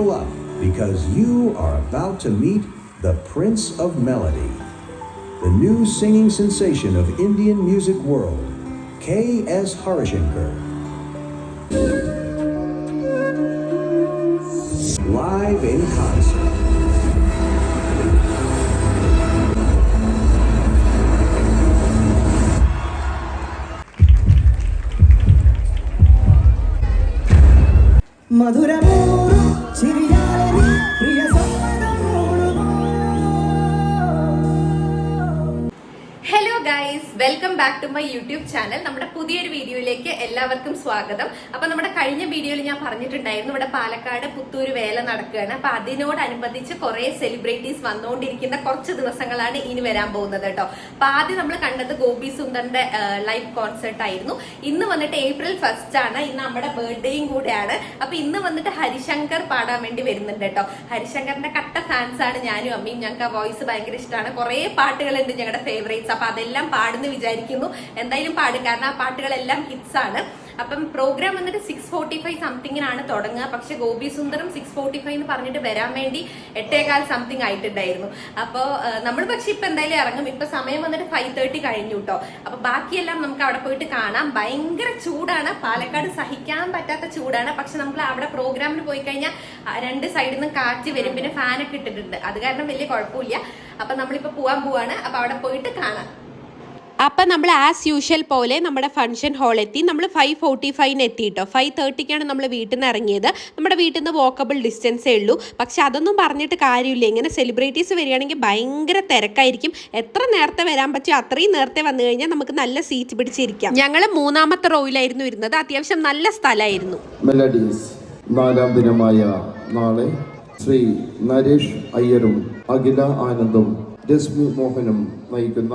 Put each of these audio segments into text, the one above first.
buckle up because you are about to meet the Prince of Melody, the new singing sensation of Indian music world, K.S. Harishankar. Live in concert. Madhura. Back to my YouTube channel നമ്മുടെ പുതിയൊരു വീഡിയോയിലേക്ക് എല്ലാവർക്കും സ്വാഗതം. അപ്പൊ നമ്മുടെ കഴിഞ്ഞ വീഡിയോയിൽ ഞാൻ പറഞ്ഞിട്ടുണ്ടായിരുന്നു ഇവിടെ പാലക്കാട് പുത്തൂര് വേല നടക്കുകയാണ്. അപ്പൊ അതിനോടനുബന്ധിച്ച് കുറെ സെലിബ്രിറ്റീസ് വന്നുകൊണ്ടിരിക്കുന്ന കുറച്ച് ദിവസങ്ങളാണ് ഇനി വരാൻ പോകുന്നത് കേട്ടോ. അപ്പൊ ആദ്യം നമ്മൾ കണ്ടത് ഗോപി സുന്ദറിന്റെ ലൈവ് കോൺസെർട്ട് ആയിരുന്നു. ഇന്ന് വന്നിട്ട് ഏപ്രിൽ ഫസ്റ്റ് ആണ്. ഇന്ന് നമ്മുടെ ബർത്ത്ഡേയും കൂടെയാണ്. അപ്പൊ ഇന്ന് വന്നിട്ട് ഹരിശങ്കർ പാടാൻ വേണ്ടി വരുന്നുണ്ട് കേട്ടോ. ഹരിശങ്കറിന്റെ കട്ട ഫാൻസ് ആണ് ഞാനും അമ്മയും. ഞങ്ങൾക്ക് ആ വോയിസ് ഭയങ്കര ഇഷ്ടമാണ്. കുറെ പാട്ടുകളുണ്ട് ഞങ്ങളുടെ ഫേവറേറ്റ്സ് അപ്പൊ അതെല്ലാം പാടുന്നു വിചാരിക്കുന്നു എന്തായാലും പാടും. കാരണം ആ പാട്ടുകളെല്ലാം ഹിറ്റ്സ് ആണ്. അപ്പം പ്രോഗ്രാം വന്നിട്ട് സിക്സ് ഫോർട്ടി ഫൈവ് സംതിങ്ങിനാണ് തുടങ്ങുക. പക്ഷെ ഗോപി സുന്ദറും സിക്സ് ഫോർട്ടി ഫൈവ് എന്ന് പറഞ്ഞിട്ട് വരാൻ വേണ്ടി എട്ടേകാൽ സംതിങ് ആയിട്ടുണ്ടായിരുന്നു. അപ്പോൾ നമ്മൾ പക്ഷെ ഇപ്പൊ എന്തായാലും ഇറങ്ങും. ഇപ്പൊ സമയം വന്നിട്ട് ഫൈവ് തേർട്ടി കഴിഞ്ഞു കേട്ടോ അപ്പൊ ബാക്കിയെല്ലാം നമുക്ക് അവിടെ പോയിട്ട് കാണാം. ഭയങ്കര ചൂടാണ്. പാലക്കാട് സഹിക്കാൻ പറ്റാത്ത ചൂടാണ്. പക്ഷെ നമ്മൾ അവിടെ പ്രോഗ്രാമിന് പോയി കഴിഞ്ഞാൽ രണ്ട് സൈഡിൽ നിന്ന് കാറ്റ് വരും. പിന്നെ ഫാനൊക്കെ ഇട്ടിട്ടുണ്ട്. അത് കാരണം വലിയ കുഴപ്പമില്ല. അപ്പൊ നമ്മളിപ്പോ പോകാൻ പോവാണ്. അപ്പൊ അവിടെ പോയിട്ട് കാണാം. അപ്പം നമ്മൾ ആസ് യൂഷ്വൽ പോലെ നമ്മുടെ ഫംഗ്ഷൻ ഹാൾ എത്തി. നമ്മൾ ഫൈവ് ഫോർട്ടി ഫൈവിന് എത്തി കേട്ടോ ഫൈവ് തേർട്ടിക്കാണ് നമ്മൾ വീട്ടിൽ നിന്ന് ഇറങ്ങിയത്. നമ്മുടെ വീട്ടിൽ നിന്ന് വോക്കബിൾ ഡിസ്റ്റൻസേ ഉള്ളൂ. പക്ഷെ അതൊന്നും പറഞ്ഞിട്ട് കാര്യമില്ല. ഇങ്ങനെ സെലിബ്രിറ്റീസ് വരികയാണെങ്കിൽ ഭയങ്കര തിരക്കായിരിക്കും. എത്ര നേരത്തെ വരാൻ പറ്റുമോ അത്രയും നേരത്തെ വന്നു കഴിഞ്ഞാൽ നമുക്ക് നല്ല സീറ്റ് പിടിച്ചിരിക്കാം. ഞങ്ങൾ മൂന്നാമത്തെ റോയിലായിരുന്നു ഇരുന്നത് അത്യാവശ്യം നല്ല സ്ഥലമായിരുന്നു. നാലാം ദിനമായ നാളെ ശ്രീ നരേഷ് അയ്യരും അഖില ആനന്ദും രശ്മി മോഹനും നയിക്കുന്ന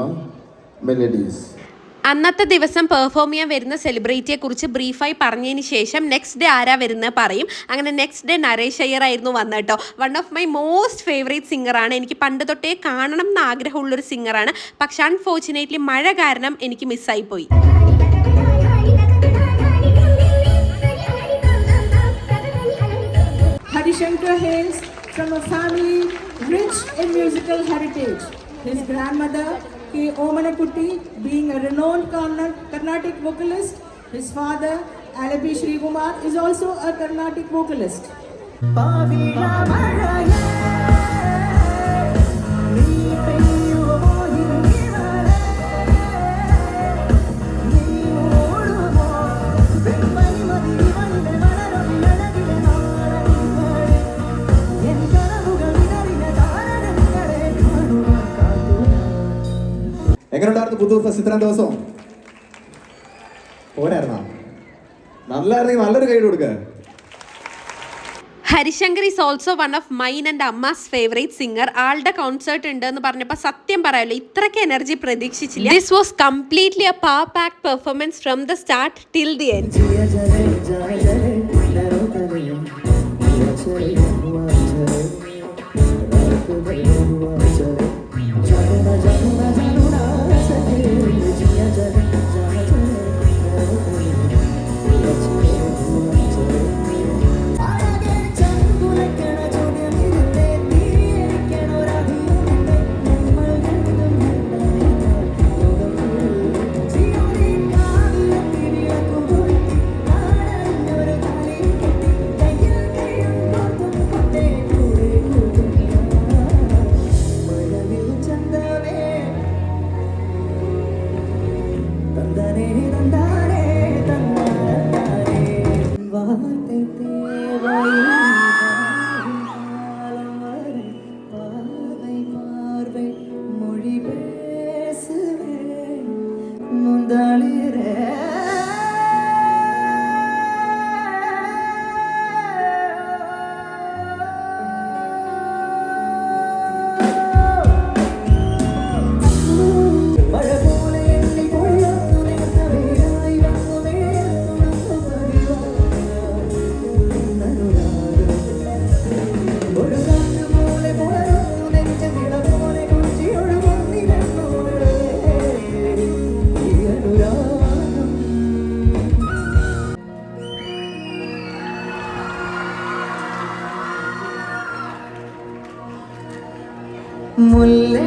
മെലഡീസ് അന്നത്തെ ദിവസം പെർഫോം ചെയ്യാൻ വരുന്ന സെലിബ്രിറ്റിയെ കുറിച്ച് ബ്രീഫായി പറഞ്ഞതിന് ശേഷം നെക്സ്റ്റ് ഡേ ആരാ വരുന്നത് പറയും. അങ്ങനെ നെക്സ്റ്റ് ഡേ നരേഷ് അയ്യർ ആയിരുന്നു വന്നത് കേട്ടോ one of my most favourite സിംഗറാണ് എനിക്ക് പണ്ട് തൊട്ടേ കാണണം എന്ന് ആഗ്രഹമുള്ളൊരു സിംഗറാണ് പക്ഷെ അൺഫോർച്ചുനേറ്റ്ലി മഴ കാരണം എനിക്ക് മിസ്സായി പോയി. Harishankar hails from a family rich in musical heritage. His grandmother, Omanakutti, being a renowned Carnatic vocalist, his father, Alapi Srikumar, is also a Carnatic vocalist. എങ്ങനെയുണ്ടായിരുന്നു പുത്തൂർ ഫെസ്റ്റ് ഇത്രയും ദിവസം? പോരായിരുന്നാ? നല്ലായിരുന്നെങ്കിൽ നല്ലൊരു കൈ കൊടുക്ക. Harishankar is also one of mine and amma's favourite singer ആളുടെ concert ഉണ്ട് എന്ന് പറഞ്ഞപ്പോൾ സത്യം പറയാമല്ലോ ഇത്രയ്ക്ക് എനർജി പ്രതീക്ഷിച്ചില്ല. This was completely a pa pack performance from the start till the end தேவையில்லை മുല്ലേ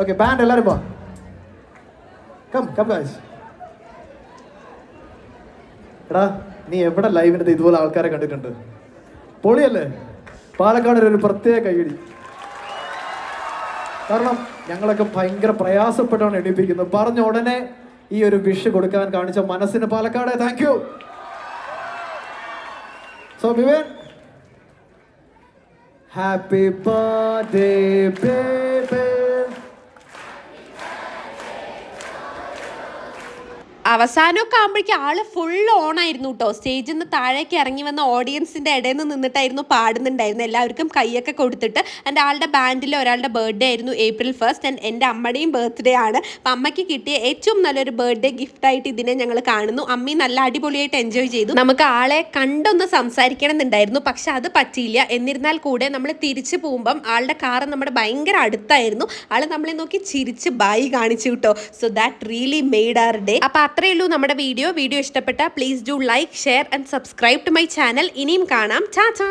ഓക്കെ ബാൻഡ് എല്ലാവരും പോ. കം കം ഗായ്സ് എടാ നീ എവിടെ ലൈവിനകത്ത് ഇതുപോലെ ആൾക്കാരെ കണ്ടിട്ടുണ്ട്. പൊളിയല്ലേ? പാലക്കാട് ഒരു പ്രത്യേക കൈയടി കാരണം ഞങ്ങളൊക്കെ ഭയങ്കര പ്രയാസപ്പെട്ടാണ് എണീപ്പിക്കുന്നത്. പറഞ്ഞ ഉടനെ ഈ ഒരു വിഷ് കൊടുക്കാൻ കാണിച്ച മനസ്സിന് പാലക്കാട്. താങ്ക് യു സോ വിവേൻ ഹാപ്പി ബർത്ത്ഡേ അവസാനമൊക്കെ ആകുമ്പോഴേക്കും ആൾ ഫുൾ ഓൺ ആയിരുന്നു കേട്ടോ സ്റ്റേജിൽ നിന്ന് താഴേക്ക് ഇറങ്ങി വന്ന ഓഡിയൻസിന്റെ ഇടയിൽ നിന്ന് നിന്നിട്ടായിരുന്നു പാടുന്നുണ്ടായിരുന്നു എല്ലാവർക്കും കൈയൊക്കെ കൊടുത്തിട്ട് എന്റെ ആളുടെ ബാൻഡിലെ ഒരാളുടെ ബർത്ത്ഡേ ആയിരുന്നു ഏപ്രിൽ ഫസ്റ്റ് ആൻഡ് എന്റെ അമ്മയുടെയും ബർത്ത്ഡേ ആണ്. അപ്പം അമ്മയ്ക്ക് കിട്ടിയ ഏറ്റവും നല്ലൊരു ബർത്ത്ഡേ ഗിഫ്റ്റ് ആയിട്ട് ഇതിനെ ഞങ്ങൾ കാണുന്നു. അമ്മി നല്ല അടിപൊളിയായിട്ട് എൻജോയ് ചെയ്തു. നമുക്ക് ആളെ കണ്ടൊന്ന് സംസാരിക്കണം എന്നുണ്ടായിരുന്നു പക്ഷെ അത് പറ്റിയില്ല. എന്നിരുന്നാൽ കൂടെ നമ്മൾ തിരിച്ചു പോകുമ്പം ആളുടെ കാറ് നമ്മുടെ ഭയങ്കര അടുത്തായിരുന്നു. ആൾ നമ്മളെ നോക്കി ചിരിച്ച് ബൈ കാണിച്ചു കിട്ടോ so that really made our day അപ്പൊ അത്രയേ ഉള്ളൂ നമ്മുടെ വീഡിയോ. വീഡിയോ ഇഷ്ടപ്പെട്ട please do like share and subscribe to my channel ഇനിയും കാണാം. ചാ ചാ.